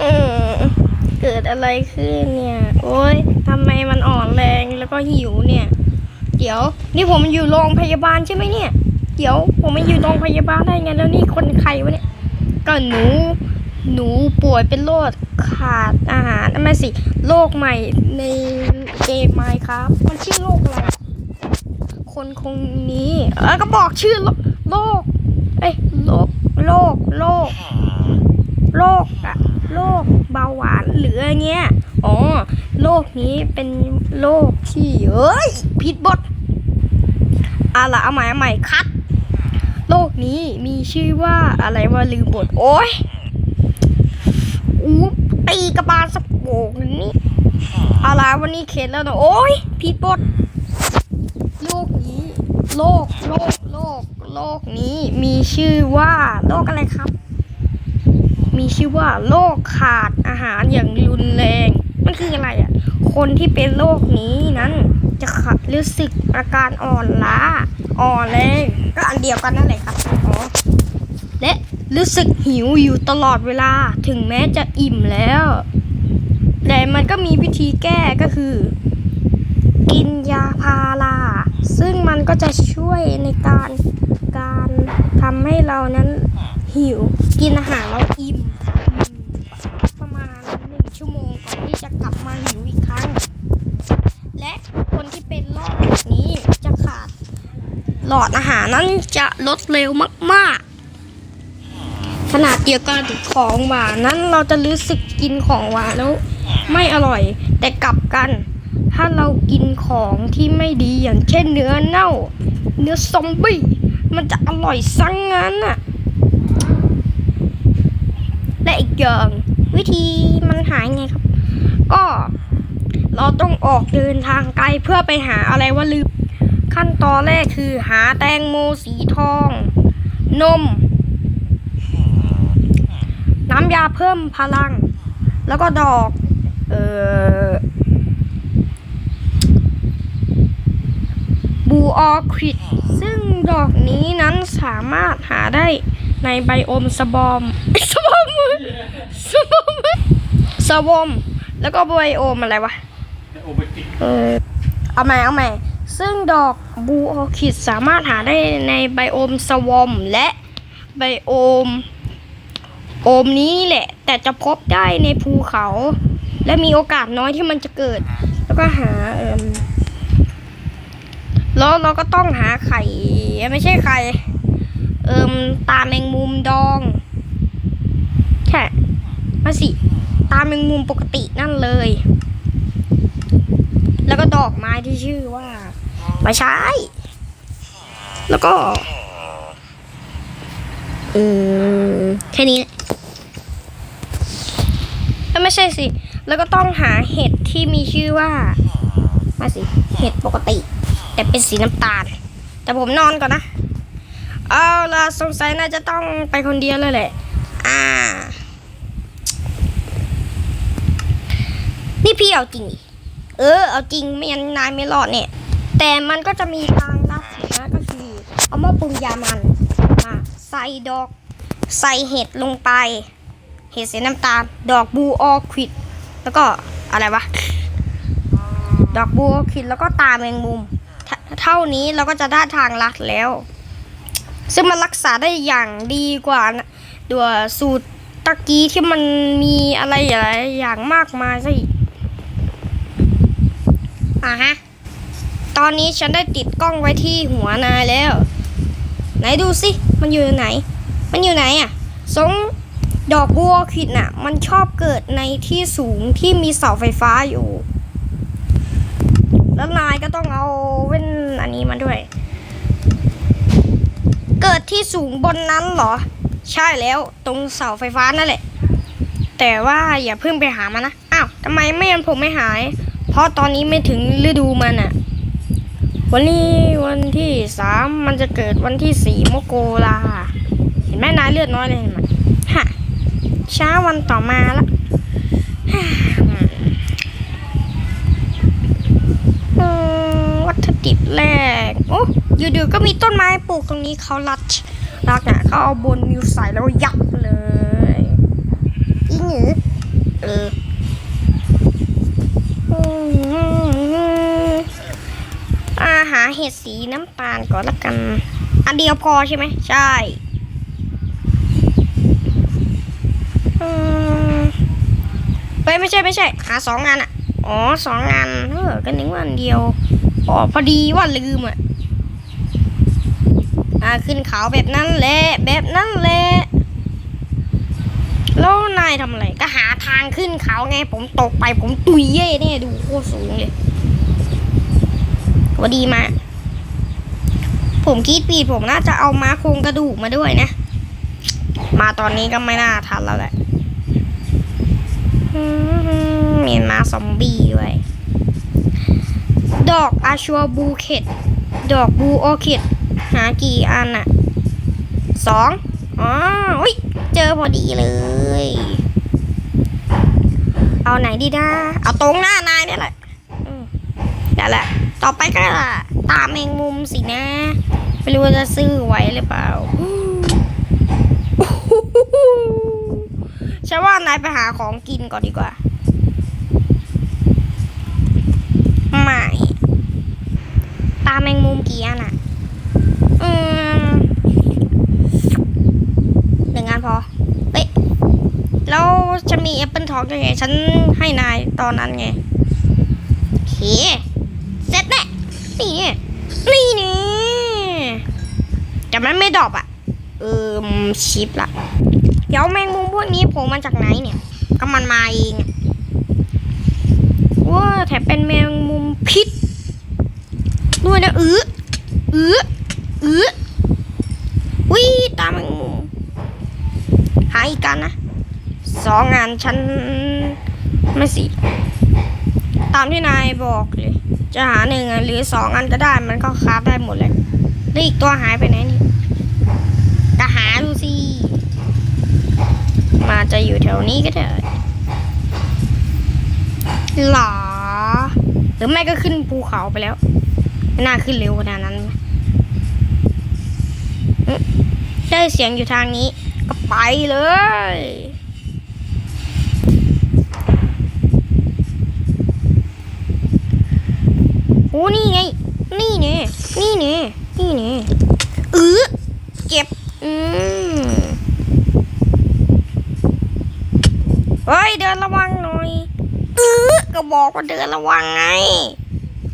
อืมเกิดอะไรขึ้นเนี่ย โอ้ยทำไมมันอ่อนแรงแล้วก็หิวเนี่ย เดี๋ยว นี่ผมอยู่โรงพยาบาลใช่ไหมเนี่ย เดี๋ยวผมไม่อยู่โรงพยาบาลได้ไงแล้วนี่คนใครวะเนี่ยก็หนู หนูป่วยเป็นโรคขาดอาหารไม่สิโรคใหม่ในเกมไมครับ มันชื่อโรคอะไรคนคงนี้เออก็บอกชื่อโรโรคเอ้ยโรคโรคโรคโรคอะ โรคเบาหวานหรืออะไรเงี้ย อ๋อ โรคนี้เป็นโรคที่เอ้ยผิดบทอะล่ะเอาใหม่เอาใหม่คัด โรคนี้มีชื่อว่าอะไรว่าลืมบท โอ้ยอู้ตีกระบาลสะโปกนี่อะไรวันนี้เข็ดแล้วนะโอ้ยผิดบทโลกนี้โลกโลกโลกโลกนี้มีชื่อว่าโรคอะไรครับ มีชื่อว่าโรคขาดอาหารอย่างรุนแรง มันคืออะไรอะ คนที่เป็นโรคนี้นั้นจะขาดรู้สึกอาการอ่อนล้า อ่อนแรง ก็อันเดียวกันนั่นแหละครับอ๋อและรู้สึกหิวอยู่ตลอดเวลาถึงแม้จะอิ่มแล้ว แต่มันก็มีวิธีแก้ก็คือ กินยาพาราซึ่งมันก็จะช่วยในการการทำให้เรานั้นหิวกินอาหารเราอิ่ม ชั่วโมงก่อนที่จะกลับมาหิวอีกครั้ง และคนที่เป็นโรคแบบนี้จะขาด หลอดอาหารนั้นจะลดเร็วมากๆ ขนาดเดียวกันของหวานนั้นเราจะรู้สึกกินของหวานแล้ว ไม่อร่อยแต่กลับกัน ถ้าเรากินของที่ไม่ดีอย่างเช่นเนื้อเน่า เนื้อซอมบี้มันจะอร่อยซังงั้นน่ะและอีกอย่าง วิธีมันหายไงครับ ก็เราต้องออกเดินทางไกลเพื่อไปหาอะไรว่าลืมขั้นตอนแรกคือหาแตงโมสีทอง นม น้ำยาเพิ่มพลัง แล้วก็ดอก เอ่อบูออควิด ซึ่งดอกนี้นั้นสามารถหาได้ในไบโอมสบอม สบอมสบอมสบอมแล้วก็ไบโอมอะไรวะโอเบติกเออเอาใหม่เอาใหม่ซึ่งดอกบูออคิดสามารถหาได้ในไบโอมสวอมและไบโอมโอมนี้แหละ แต่จะพบได้ในภูเขา และมีโอกาสน้อยที่มันจะเกิด แล้วก็หาเอิมแล้วเราก็ต้องหาไข่ ไม่ใช่ไข่ เอิมตาแมงมุมดองใช่ มาสิ ตาแมงมุมปกตินั่นเลย แล้วก็ดอกไม้ที่ชื่อว่าไม่ใช่แล้วก็ อืม แค่นี้แหละเอ้ยไม่ใช่สิ แล้วก็ต้องหาเห็ดที่มีชื่อว่า มาสิ เห็ดปกติ แต่เป็นสีน้ำตาล แต่ผมนอนก่อนนะ เอาล่ะสงสัยน่าจะต้องไปคนเดียวเลยแหละ อ่า นี่พี่ เอาจริงเออ เอาจริงไม่งั้นนายไม่รอดเนี่ย แต่มันก็จะมีทางลัดนะก็คือ เอาหม้อปรุงยามันมาใส่ดอก ใส่เห็ดลงไป เห็ดสีน้ำตาล ดอกบูออควิด แล้วก็อะไรวะ ดอกบัวคิดแล้วก็ตาแมงมุม เท่านี้เราก็จะได้ทางลัดแล้ว ซึ่งมันรักษาได้อย่างดีกว่านะตัวสูตรตะกี้ที่มันมีอะไรหลายอย่างมากมายซะอีก อะฮะ ตอนนี้ฉันได้ติดกล้องไว้ที่หัวนายแล้ว ไหนดูสิ มันอยู่ไหน มันอยู่ไหนอะ สงดอกบัวขิดน่ะ มันชอบเกิดในที่สูงที่มีเสาไฟฟ้าอยู่ แล้วนายก็ต้องเอาเว้นอันนี้มาด้วย เกิดที่สูงบนนั้นเหรอ ใช่แล้วตรงเสาไฟฟ้านั่นแหละ แต่ว่าอย่าเพิ่งไปหามันนะ อ้าวทำไมไม่งั้นผมไม่หาย เพราะตอนนี้ไม่ถึงฤดูมันอะวันนี้วันที่สามมันจะเกิดวันที่สี่มกราเห็นไหมนายเลือดน้อยเลยเห็นไหมฮะเช้าวันต่อมาละวัตถุดิบแรก โอ้อยู่ๆก็มีต้นไม้ปลูกตรงนี้เขารัดรักอะเขาเอาบนมิวใส่แล้วยับเลยอีหนือ เห็ดสีน้ำตาลก่อนละกัน อันเดียวพอใช่ไหม ใช่อืมเฮ้ยไม่ใช่ไม่ใช่ หาสองงานอะ อ๋อสองงานเออก็นึกว่าอันเดียว อ๋อพอดีว่าลืมอะอ่าขึ้นเขาแบบนั้นแหละแบบนั้นแหละแล้วนายทำอะไรก็หาทางขึ้นเขาไง ผมตกไปผมตุยเย่เนี่ยดูโคตรสูงเลยว่าดีมา ผมคิดปีดผมน่าจะเอาม้าโครงกระดูกมาด้วยนะ มาตอนนี้ก็ไม่น่าทันแล้วแหละอืมมีม้าซอมบี้ด้วย ดอกอาชัวบูเคตดอกบูโอเคตหากี่อันอะสองอ๋ออุ้ยเจอพอดีเลย เอาไหนดีนะเอาตรงหน้านายเนี่ยแหละนั่นแหละ ต่อไปก็ ตาแมงมุมสินะไม่รู้ว่าจะซื้อไหวหรือเปล่าฉันว่านายไปหาของกินก่อนดีกว่า ไม่ ตาแมงมุมกี่อันอะ อืมหนึ่งงานพอ เอ๊ะ แล้วจะมีแอปเปิลทองยังไง ฉันให้นายตอนนั้นไงโอเค เสร็จแน่นี่ นี่นี่แต่มันไม่ดรอปอะ เออชิปละเดี๋ยวแมงมุมพวกนี้โผล่มาจากไหนเนี่ย ก็มันมาเองว้าแถมเป็นแมงมุมพิษด้วยนะเออเออเออวิตามแมงมุมหาอีกกันนะสองงานฉันไม่สิ ตามที่นายบอกเลย จะหาหนึ่งอันหรือสองอันก็ได้ มันก็คราฟได้หมดเลยแล้อีกตัวหายไปไหนนี่ก็หาดูสิมาจะอยู่แถวนี้ก็ได้หรอ หรือไม่ก็ขึ้นภูเขาไปแล้วไม่น่าขึ้นเร็วขนาดนั้น ได้เสียงอยู่ทางนี้ ก็ไปเลย โอ้นี่ไง นี่เนี่ยนี่เนี่ยนี่เนี่ยเออเจ็บ อืมเฮ้ย เดินระวังหน่อยเออก็บอกว่าเดินระวังไง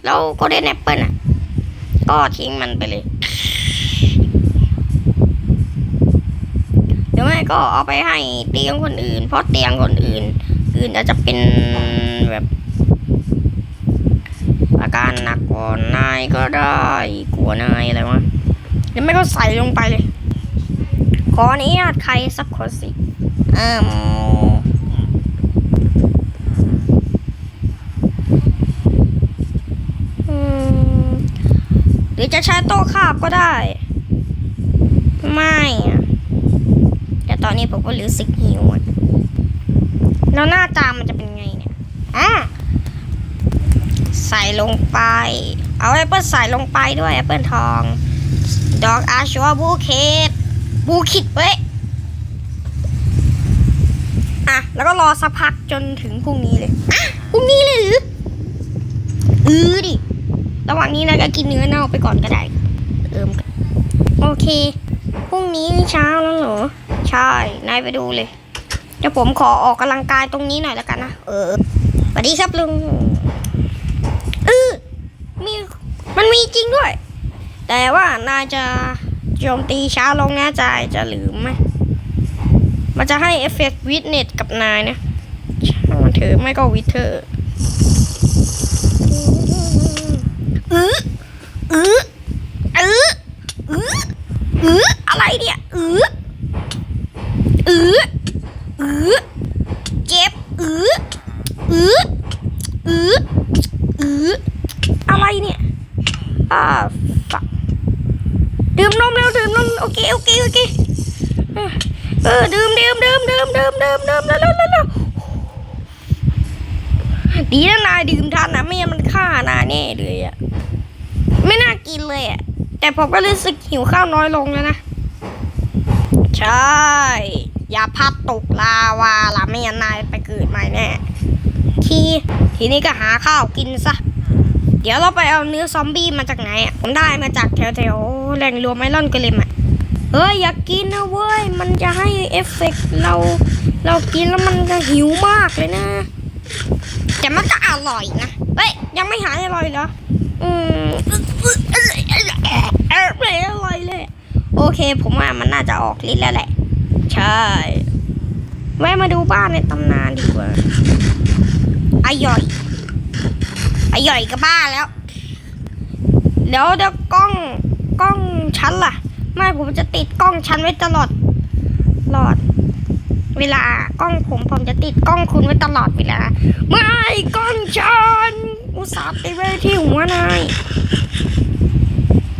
แล้วก็ได้แอปเปิลอะ ก็ทิ้งมันไปเลยหรือไม่ก็เอาไปให้เตียงคนอื่น เพราะเตียงคนอื่น อื่นอาจจะเป็นแบบ การหนักกว่านายก็ได้กลัวนายอะไรวะหรือไม่ก็ใส่ลงไปเลย ขออนุญาตใครสักคนสิอืมอืมหรือจะใช้โต๊ะคาบก็ได้ ไม่อะแต่ตอนนี้ผมก็รู้สึกหิวแล้วหน้าตามันจะเป็นไงเนี่ยอะ ใส่ลงไป เอาแอปเปิลใส่ลงไปด้วยแอปเปิลทอง ดอกอาชัวบูเคตบูคิดเว้ยอะ แล้วก็รอสักพักจนถึงพรุ่งนี้เลย อะ พรุ่งนี้เลยหรืออือดิ ระหว่างนี้นะก็กินเนื้อเน่าไปก่อนก็ได้ เอิมกันโอเค พรุ่งนี้เช้าแล้วเหรอ ใช่ นายไปดูเลยเดี๋ยวผมขอออกกำลังกายตรงนี้หน่อยแล้วกันนะ เออสวัสดีครับลุง มีมันมีจริงด้วย แต่ว่านายจะโจมตีช้าลงแน่ใจจะลืมไหมมันจะให้เอฟเฟกต์วิทเน็ตกับนายนะช่างมันเถอะไม่ก็วิเธอออออเออเออเอออะไรเนี่ยเออเออเออเจ็บเออเออเออ เอออะไรเนี่ย อ่าฝักดื่มนมแล้วดื่มนมโอเคโอเคโอเคเออเออดื่มดื่ม ดื่มดื่มดื่มดื่มดื่มแล้วแล้วแล้วดีนะนายดื่มทันนะไม่งั้นมันฆ่านายแน่เลยอะไม่น่ากินเลยอะแต่ผมก็รู้สึกหิวข้าวน้อยลงแล้วนะ ใช่ อย่าพลัดตกลาวาละไม่งั้นนายไปเกิดใหม่แน่ทีทีนี้ก็หาข้าวกินซะเดี๋ยวเราไปเอาเนื้อซอมบี้มาจากไหนอะผมได้มาจากแถวแถวแหล่งรวมไอรอนกเลมอะ เฮ้ยอยากกินนะเว้ย มันจะให้เอฟเฟกต์เรา เรากินแล้วมันจะหิวมากเลยนะ แต่มันก็อร่อยนะ เฮ้ย ยังไม่หายอร่อยเหรอ อืมอร่อร่อยเลย โอเค ผมว่ามันน่าจะออกฤทธิ์แล้วแหละ ใช่แวะมาดูบ้านในตำนานดีกว่าอร่อยอร่อยกับบ้าแล้ว เดี๋ยวเดี๋ยวกล้องกล้องชั้นล่ะ ไม่ผมจะติดกล้องชั้นไว้ตลอดตลอด เวลากล้องผมผมจะติดกล้องคุณไว้ตลอดเวลา ไม่กล้องฉันอุตส่าห์ติดไว้ที่หัวนาย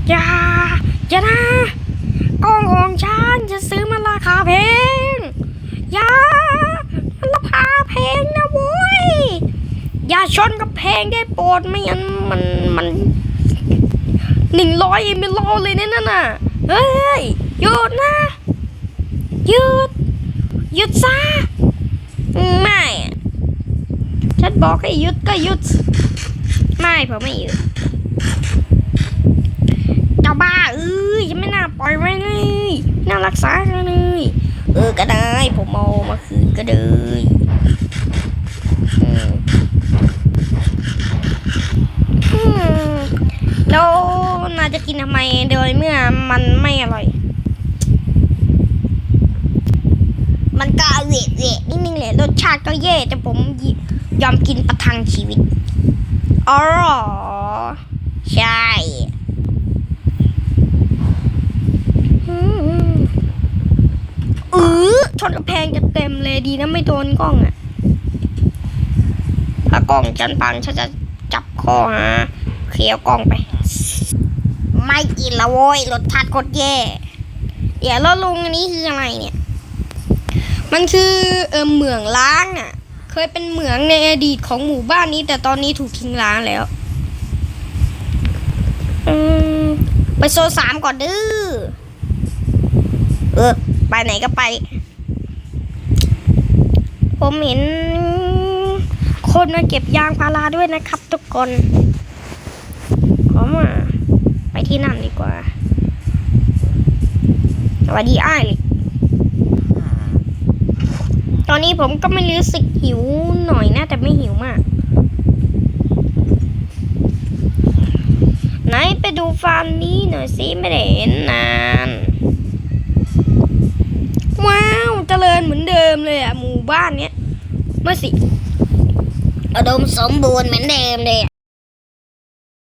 อย่าอย่านะกล้องของฉันจะซื้อมาราคาแพงอย่ามันราคาแพงนะโว้ยอย่าชนกับแพงได้โปรดไม่งั้นมันมันหนึ่งร้อยเมลเลยเนี่ยน่ะ เฮ้ยหยุดนะหยุดหยุดซะไม่ฉันบอกให้หยุดก็หยุด ไม่ผมไม่หยุดเจ้าบ้าเอ้ยยังไม่น่าปล่อยไว้เลยน่ารักษาเลยเออก็ได้ผมเอามาคืนก็เลยอืมอืมแล้ว จะกินทำไมโดยเมื่อมันไม่อร่อย มันก็เวะเวะนิดนึงแหละรสชาติก็แย่แต่ผมยยอมกินประทังชีวิตอ๋อเหรอใช่อืมเออชนกระแพงจะเต็มเลยดีนะไม่โดนกล้องอะถ้ากล้องจันปังฉันจะจับคอฮะเคลียร์กล้องไป ไม่กินและโว้ยรสชาติโคตรแย่ เดี๋ยวแล้วลุงอันนี้คืออะไรเนี่ย มันคือเออเหมืองล้างอะ เคยเป็นเหมืองในอดีตของหมู่บ้านนี้ แต่ตอนนี้ถูกทิ้งล้างแล้วอืมไปโซนสามก่อนดื้อ เออ ไปไหนก็ไป ผมเห็นคนมาเก็บยางพาราด้วยนะครับทุกคนผมอะไปที่ นั่นดีกว่า สวัสดีอ้ายตอนนี้ผมก็ไม่รู้สึกหิวหน่อยนะ แต่ไม่หิวมาก ไหนไปดูฟาร์มนี้หน่อยสิไม่ได้เห็นนาน ว้าวเจริญเหมือนเดิมเลยอะหมู่บ้านเนี้ยเมื่อสิอุดมสมบูรณ์เหมือนเดิมเลยอะ